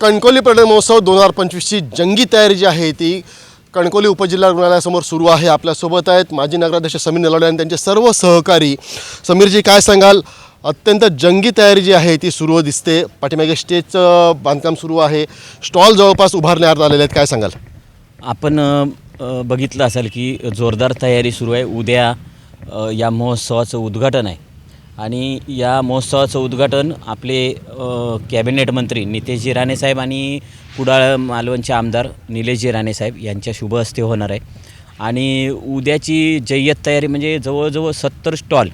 कणकोली पर्यटन महोत्सव दोन हजार पंचवीसची जंगी तयारी जी आहे ती कणकोली उपजिल्हा रुग्णालयासमोर सुरू आहे. आपल्यासोबत आहेत माजी नगराध्यक्ष समीर नलावडे आणि त्यांचे सर्व सहकारी. समीरजी काय सांगाल? अत्यंत जंगी तयारी जी आहे ती सुरू दिसते. पाठीमागे स्टेजचं बांधकाम सुरू आहे. स्टॉल जवळपास उभारण्यात आलेले आहेत. काय सांगाल? आपण बघितलं असाल की जोरदार तयारी सुरू आहे. उद्या या महोत्सवाचं उद्घाटन आहे. आणि या महोत्सवाचं उद्घाटन आपले कॅबिनेट मंत्री नितेशजी राणेसाहेब आणि कुडाळ मालवणचे आमदार निलेशजी राणेसाहेब यांच्या शुभ हस्ते होणार आहे. आणि उद्याची जय्यत तयारी म्हणजे जवळजवळ सत्तर स्टॉल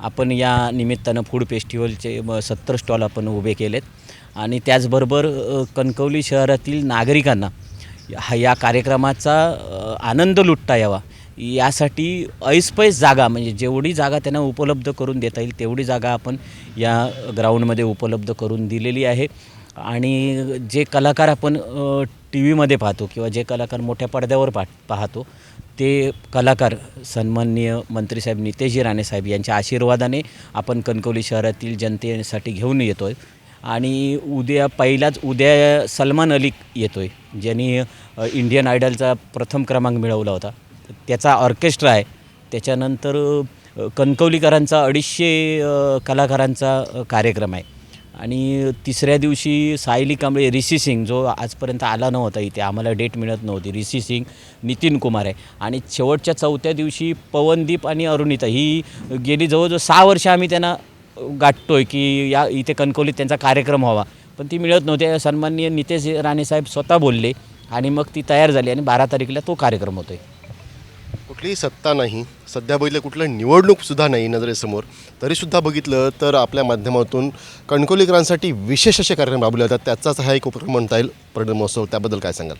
आपण या निमित्तानं फूड फेस्टिवलचे सत्तर स्टॉल आपण उभे केलेत. आणि त्याचबरोबर कणकवली शहरातील नागरिकांना हा या कार्यक्रमाचा आनंद लुटता यावा. यासाठी ऐसपैस जागा म्हणजे जेवढी जागा त्यांना उपलब्ध करून देता येईल तेवढी जागा आपण या ग्राउंडमध्ये उपलब्ध करून दिलेली आहे. आणि जे कलाकार आपण टी व्हीमध्ये पाहतो किंवा जे कलाकार मोठ्या पडद्यावर पा पाहतो ते कलाकार सन्माननीय मंत्रीसाहेब नितेशजी राणेसाहेब यांच्या आशीर्वादाने आपण कणकवली शहरातील जनतेसाठी घेऊन येतो आहे आणि उद्या पहिलाच उद्या सलमान अली येतो आहे ज्यांनी इंडियन आयडलचा प्रथम क्रमांक मिळवला होता. त्याचा ऑर्केस्ट्रा आहे. त्याच्यानंतर कणकवलीकरांचा अडीचशे कलाकारांचा कार्यक्रम आहे. आणि तिसऱ्या दिवशी सायली कांबळे रिशी सिंग जो आजपर्यंत आला नव्हता इथे आम्हाला डेट मिळत नव्हती. रिशी सिंग नितीन कुमार आहे. आणि शेवटच्या चौथ्या दिवशी पवनदीप आणि अरुणिता ही गेली जवळजवळ सहा वर्ष आम्ही त्यांना गाठतो आहे की या इथे कणकवलीत त्यांचा कार्यक्रम व्हावा. पण ती मिळत नव्हती. सन्माननीय नितेश राणेसाहेब स्वतः बोलले आणि मग ती तयार झाली आणि बारा तारखेला तो कार्यक्रम होतो आहे कुठलीही सत्ता नाही सध्या बघितलं कुठलं निवडणूकसुद्धा नाही नजरेसमोर तरीसुद्धा बघितलं तर आपल्या माध्यमातून कणकोलीकरांसाठी विशेष असे कार्यक्रम राबवले जातात. त्याचाच हा एक उपक्रम म्हणता येईल. पर्यटन महोत्सव त्याबद्दल काय सांगाल?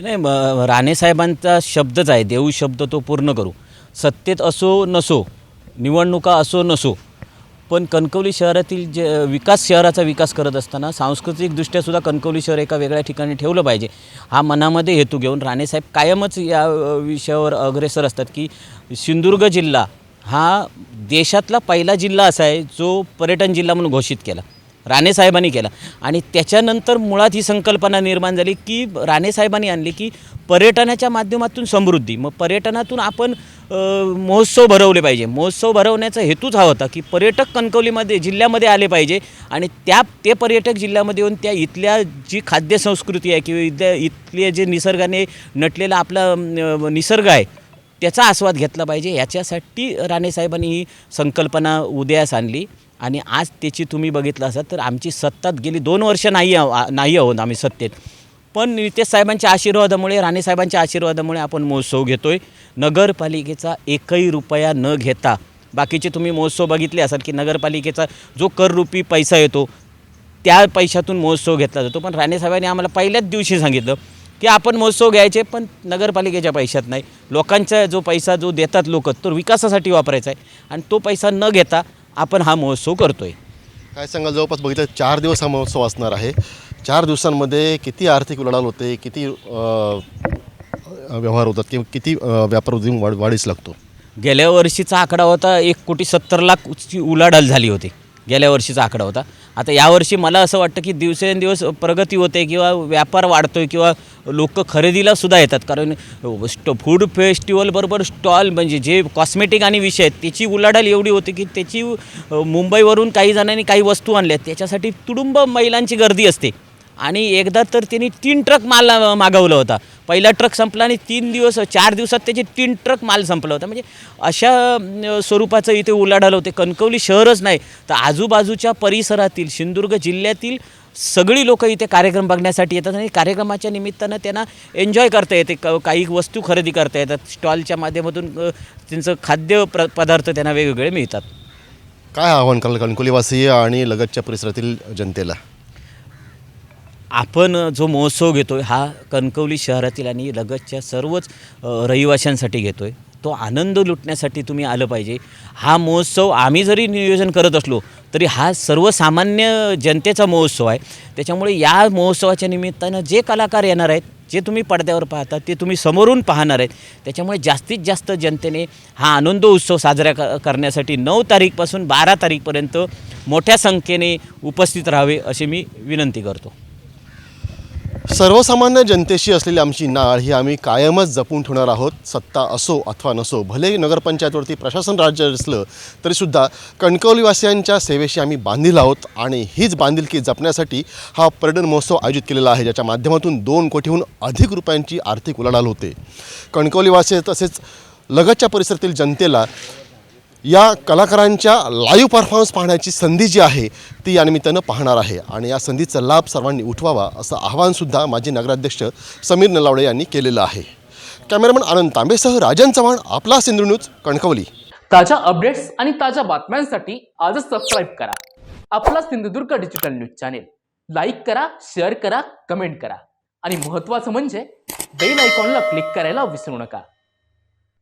नाही राणेसाहेबांचा शब्दच आहे देऊ शब्द तो पूर्ण करू. सत्तेत असो नसो निवडणुका असो नसो पण कणकवली शहरातील जे विकास शहराचा विकास करत असताना सांस्कृतिकदृष्ट्या सुद्धा कणकवली शहर एका वेगळ्या ठिकाणी ठेवलं पाहिजे. हा मनामध्ये हेतू घेऊन राणेसाहेब कायमच या विषयावर अग्रेसर असतात की सिंधुदुर्ग जिल्हा हा देशातला पहिला जिल्हा असा आहे जो पर्यटन जिल्हा म्हणून घोषित केला. राणेसाहेबांनी केला. आणि त्याच्यानंतर मुळात ही संकल्पना निर्माण झाली की राणेसाहेबांनी आणली की पर्यटनाच्या माध्यमातून समृद्धी. मग पर्यटनातून आपण महोत्सव भरवले पाहिजे. महोत्सव भरवण्याचा हेतूच हा होता की पर्यटक कणकवलीमध्ये जिल्ह्यामध्ये आले पाहिजे आणि त्या ते पर्यटक जिल्ह्यामध्ये येऊन त्या इथल्या जी खाद्यसंस्कृती आहे किंवा इथल्या इथले जे निसर्गाने नटलेला आपला निसर्ग आहे त्याचा आस्वाद घेतला पाहिजे. याच्यासाठी राणेसाहेबांनी ही संकल्पना उदयास आणली. आणि आज त्याची तुम्ही बघितलं असाल तर आमची सत्तात गेली दोन वर्ष नाही आहो- नाही आहोत आम्ही सत्तेत. पण नितेश साहेबांच्या आशीर्वादामुळे राणेसाहेबांच्या आशीर्वादामुळे आपण महोत्सव घेतो आहे नगरपालिकेचा एकही रुपया न घेता. बाकीचे तुम्ही महोत्सव बघितले असाल की नगरपालिकेचा जो कररूपी पैसा येतो त्या पैशातून महोत्सव घेतला जातो. पण राणेसाहेबांनी आम्हाला पहिल्याच दिवशी सांगितलं की आपण महोत्सव घ्यायचे पण नगरपालिकेच्या पैशात नाही. लोकांचा जो पैसा जो देतात लोक तो विकासासाठी वापरायचा आहे. आणि तो पैसा न घेता आपण हा महोत्सव करतो आहे काय सांगाल जवळपास बघितलं चार दिवस हा महोत्सव असणार आहे. चार दिवसांमध्ये किती आर्थिक उलाढाल होते किती व्यवहार होतात किंवा किती व्यापार उद्योग वाढ वाढीस लागतो? गेल्या वर्षीचा आकडा होता एक कोटी सत्तर लाखची उलाढाल झाली होती. गेल्या वर्षीचा आकडा होता. आता यावर्षी मला असं वाटतं की दिवसेंदिवस प्रगती होते किंवा व्यापार वाढतो आहे किंवा लोक खरेदीला सुद्धा येतात. कारण स्ट फूड फेस्टिवलबरोबर स्टॉल म्हणजे जे कॉस्मेटिक आणि विषय आहेत त्याची उलाढाल एवढी होती की त्याची मुंबईवरून काही जणांनी काही वस्तू आणल्या त्याच्यासाठी तुडुंब महिलांची गर्दी असते. आणि एकदा तर त्यांनी तीन ट्रक माल मागवला होता. पहिला ट्रक संपला आणि तीन दिवस चार दिवसात त्याचे तीन ट्रक माल संपला होता. म्हणजे अशा स्वरूपाचं इथे उलाढाल होते. कणकवली शहरच नाही तर आजूबाजूच्या परिसरातील सिंधुदुर्ग जिल्ह्यातील सगळी लोक इथे कार्यक्रम बघण्यासाठी येतात आणि कार्यक्रमाच्या निमित्तानं त्यांना एन्जॉय करता येते. क काही वस्तू खरेदी करता येतात. स्टॉलच्या माध्यमातून त्यांचं खाद्य प्र पदार्थ त्यांना वेगवेगळे मिळतात. काय आव्हान कराल? कणकुलीवासी आणि लगतच्या परिसरातील जनतेला. आपण जो महोत्सव घेतो आहे हा कणकवली शहरातील आणि लगतच्या सर्वच रहिवाशांसाठी घेतो आहे तो आनंद लुटण्यासाठी तुम्ही आलं पाहिजे. हा महोत्सव आम्ही जरी नियोजन करत असलो तरी हा सर्वसामान्य जनतेचा महोत्सव आहे. त्याच्यामुळे या महोत्सवाच्या निमित्तानं जे कलाकार येणार आहेत जे तुम्ही पडद्यावर पाहता ते तुम्ही समोरून पाहणार आहेत. त्याच्यामुळे जास्तीत जास्त जनतेने हा आनंद उत्सव साजरा क करण्यासाठी नऊ तारीखपासून बारा तारीखपर्यंत मोठ्या संख्येने उपस्थित राहावे अशी मी विनंती करतो. सर्वसामान्य जनतेशी असलेली आमची नाळ ही आम्ही कायमच जपून ठेवणार आहोत. सत्ता असो अथवा नसो भले नगरपंचायतवरती प्रशासन राज्य असलं तरीसुद्धा कणकवलीवासियांच्या सेवेशी आम्ही बांधील आहोत आणि हीच बांधिलकी जपण्यासाठी हा पर्यटन महोत्सव आयोजित केलेला आहे ज्याच्या माध्यमातून दोन कोटीहून अधिक रुपयांची आर्थिक उलाढाल होते. कणकवलीवासी तसेच लगतच्या परिसरातील जनतेला या कलाकारांच्या लाईव्ह परफॉर्मन्स पाहण्याची संधी जी आहे ती या निमित्तानं पाहणार आहे. आणि या संधीचा लाभ सर्वांनी उठवावा असं आवाहनसुद्धा माजी नगराध्यक्ष समीर नलावडे यांनी केलेलं आहे. कॅमेरामन आनंद तांबेसह राजन चव्हाण आपला सिंधू न्यूज कणकवली. ताज्या अपडेट्स आणि ताज्या बातम्यांसाठी आजच सबस्क्राईब करा. आपला Sindhudurg digital news channel like करा शेअर करा कमेंट करा. आणि महत्त्वाचं म्हणजे बेल आयकॉनला क्लिक करायला विसरू नका.